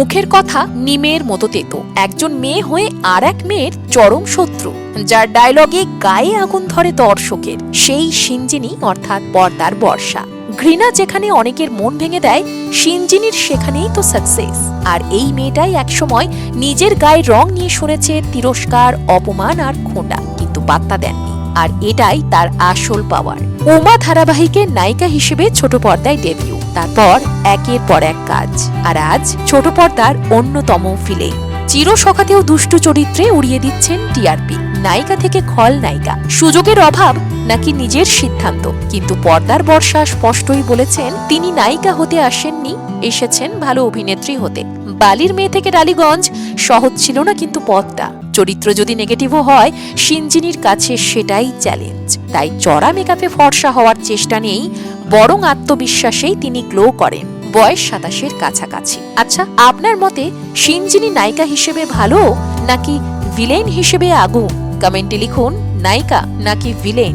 মুখের কথা নিমের মতো তেতো। একজন মেয়ে হয়ে আর এক মেয়ের চরম শত্রু। যার ডায়লগে গায়ে আগুন ধরে দর্শকের, সেই সিঞ্জিনী অর্থাৎ পর্দার বর্ষা। ঘৃণা যেখানে অনেকের মন ভেঙে দেয় সিঞ্জিনীর সেখানেই তো সাকসেস আর এই মেয়েটাই একসময় নিজের গায়ে রং নিয়ে শুনেছে তিরস্কার, অপমান আর খোঁটা, কিন্তু পাত্তা দেননি। আর এটাই তার আসল পাওয়ার উমা ধারাবাহিকের নায়িকা হিসেবে ছোট পর্দায় ডেবিউ তারপর একের পর এক কাজ। আর আজ ছোট পর্দার অন্যতম ফিলে। চির সখাতেও দুষ্ট চরিত্রে উড়িয়ে দিচ্ছেন টিআরপি নায়িকা থেকে খল নায়িকা। সুযোগের অভাব নাকি নিজের সিদ্ধান্ত? কিন্তু পর্দার বর্ষা স্পষ্টই বলেছেন, তিনি নায়িকা হতে আসেননি, এসেছেন ভালো অভিনেত্রী হতে। বালির মেয়ে থেকে ডালিগঞ্জ সহজ ছিল না কিন্তু পথটা। চরিত্র যদি নেগেটিভও হয় সিঞ্জিনির কাছে সেটাই চ্যালেঞ্জ তাই চড়া মেকআপে ফর্সা হওয়ার চেষ্টা নেই বরং আত্মবিশ্বাসেই তিনি গ্লো করেন। বয়স সাতাশের কাছাকাছি। আচ্ছা আপনার মতে সিঞ্জিনি নায়িকা হিসেবে ভালো নাকি ভিলেন হিসেবে আগুন? কমেন্টে লিখুন, নায়িকা নাকি ভিলেন